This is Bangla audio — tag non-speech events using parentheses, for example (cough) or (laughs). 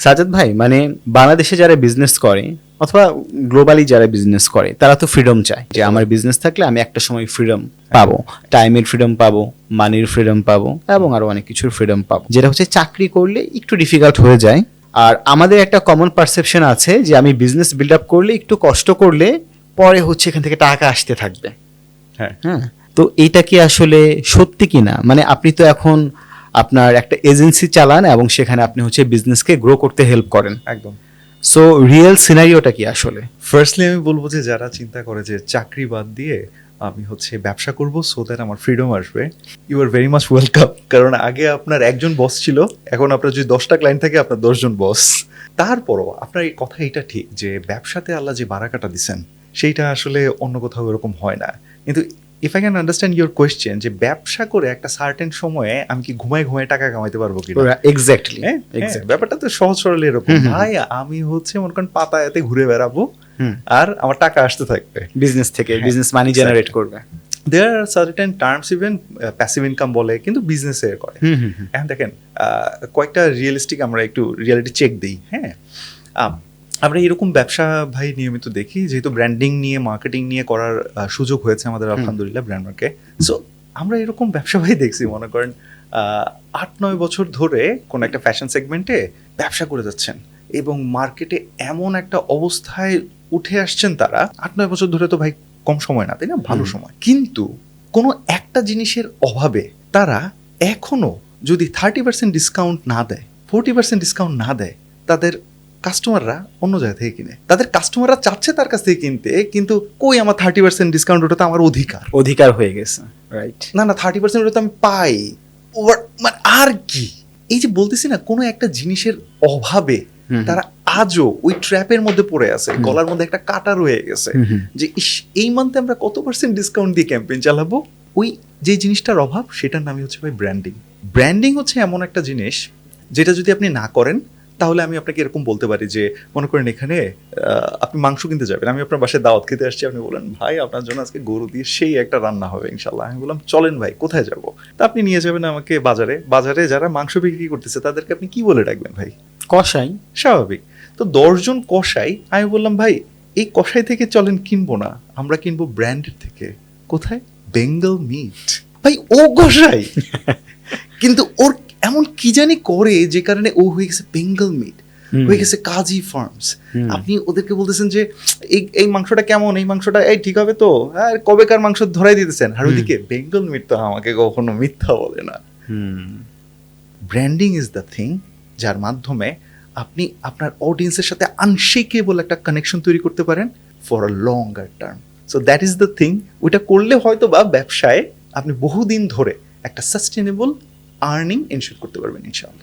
সাজাদ ভাই মানে বাংলাদেশে যারা বিজনেস করে অথবা গ্লোবালি যারা বিজনেস করে তারা তো ফ্রিডম চায় যে আমার বিজনেস থাকলে আমি একটা সময় ফ্রিডম পাবো টাইমের ফ্রিডম পাবো মানির ফ্রিডম পাবো এবং আরও অনেক কিছুর ফ্রিডম পাবো। যেটা হচ্ছে চাকরি করলে একটু ডিফিকাল্ট হয়ে যায়। আর আমাদের একটা কমন পারসেপশন আছে যে আমি বিজনেস বিল্ড আপ করলে একটু কষ্ট করলে পরে হচ্ছে এখান থেকে টাকা আসতে থাকবে। হ্যাঁ। হ্যাঁ? তো এইটা কি আসলে সত্যি কি না মানে আপনি তো এখন আপনার একটা এজেন্সি চালান এবং সেখানে আপনি হচ্ছে বিজনেসকে গ্রো করতে হেল্প করেন। একদম। সো রিয়েল সিনারিওটা কি আসলে? ফার্স্টলি আমি বলব যে যারা চিন্তা করে যে চাকরি বাদ দিয়ে আমি হচ্ছে ব্যবসা করব সো দ্যাট আমার ফ্রিডম আসবে you are very much welcome কারণ আগে আপনার একজন বস ছিল এখন আপনার যদি দশটা ক্লায়েন্ট থাকে আপনার দশজন বস তারপরও আপনার এই কথা এটা ঠিক যে ব্যবসাতে আল্লাহ যে বারাকাটা দিছেন সেইটা আসলে অন্য কোথাও এরকম হয় না। কিন্তু if I can understand your question যে ব্যবসা করে একটা সার্টেন সময়ে আমি কি ঘুমায় ঘুমায় টাকা কামাইতে পারব কিনা? এক্স্যাক্টলি হ্যাঁ, ব্যাপারটা তো সহজ সরল এরকম। ভাই আমি হচ্ছে মনে করেন পাতায়াতে ঘুরে বেড়াবো আর আমার টাকা আসতে থাকবে। বিজনেস থেকে বিজনেস মানি জেনারেট করবে। There are certain terms even passive income বলে কিন্তু বিজনেসে করে। এখন দেখেন কয়েকটা রিয়েলিস্টিক আমরা একটু রিয়ালিটি চেক দিই হ্যাঁ? আমরা এরকম ব্যবসা ভাই নিয়মিত দেখি যেহেতু ব্র্যান্ডিং নিয়ে মার্কেটিং নিয়ে করার সুযোগ হয়েছে আমাদের আলহামদুলিল্লাহ ব্র্যান্ড মার্কে সো আমরা এরকম ব্যবসা ভাই দেখছি মনে করেন আট নয় বছর ধরে কোন একটা ফ্যাশন সেগমেন্টে ব্যবসা করে যাচ্ছেন এবং মার্কেটে এমন একটা অবস্থায় উঠে আসছেন তারা। আট নয় বছর ধরে তো ভাই কম সময় না তাই না? ভালো সময়। কিন্তু কোনো একটা জিনিসের অভাবে তারা এখনও যদি থার্টি পার্সেন্ট ডিসকাউন্ট না দেয় ফোরটি পার্সেন্ট ডিসকাউন্ট না দেয় তাদের কাস্টমাররা অন্য জায়গা থেকে কিনে। তাদের কাস্টমাররা চাচ্ছে তার কাছ থেকে কিনতে কিন্তু কই আমার থার্টি পার্সেন্ট ডিসকাউন্ট ওটা তো আমার অধিকার? অধিকার হয়ে গেছে রাইট না না থার্টি পার্সেন্ট ওটা তো আমি পাই। মানে আর কি? এই যে বলতেছি না কোনো একটা জিনিসের অভাবে তারা আজও ওই ট্র্যাপের মধ্যে পড়ে আছে। গলার মধ্যে একটা কাটা রয়ে গেছে যে ইস এই মান্থে আমরা কত পার্সেন্ট ডিসকাউন্ট দিয়ে ক্যাম্পেইন চালাবো? ওই যে জিনিসটার অভাব সেটার নামই হচ্ছে ভাই ব্র্যান্ডিং ব্র্যান্ডিং হচ্ছে এমন একটা জিনিস যেটা যদি আপনি না করেন তাহলে আমি আপনাকে এরকম বলতে পারি যে মনে করেন এখানে আপনি মাংস কিনতে যাবেন। আমি আপনার বাসায় দাওয়াত খেতে আসছি আপনি বলেন ভাই আপনার জন্য আজকে গরু দিয়ে সেই একটা রান্না হবে ইনশাল্লাহ আমি বললাম চলেন ভাই কোথায় যাব? তা আপনি নিয়ে যাবেন আমাকে বাজারে। বাজারে যারা মাংস বিক্রি করতেছে তাদেরকে আপনি কি বলে ডাকবেন ভাই? কষাই স্বাভাবিক। তো দশজন কষাই আমি বললাম ভাই এই কষাই থেকে চলেন কিনবো না। আমরা কিনবো ব্র্যান্ডের থেকে। কোথায়? Bengal Meat. ভাই ও কষাই (laughs) কিন্তু ওর এমন কি জানি করে যে কারণে ও হয়ে গেছে বেঙ্গল মিট হয়ে গেছে কাজী ফার্মস আপনি ওদেরকে বলতেছেন যে এই এই মাংসটা কেমন? এই মাংসটা এই ঠিক হবে তো? হ্যাঁ কবেকার মাংস ধরাই দিতেছেন? আর। ওইদিকে বেঙ্গল মিট তো আমাকে কখনো মিথ্যা বলে না। ব্র্যান্ডিং ইজ দ্য থিং যার মাধ্যমে আপনি আপনার অডিয়েন্সের সাথে আনশেকেবল একটা কানেকশন তৈরি করতে পারেন for a longer term so that is the thing ওইটা করলে হয়তো বা ব্যবসায় আপনি বহুদিন ধরে একটা সাস্টেনেবল আর্নিং এনশিওর করতে পারবেন ইনশাআল্লাহ।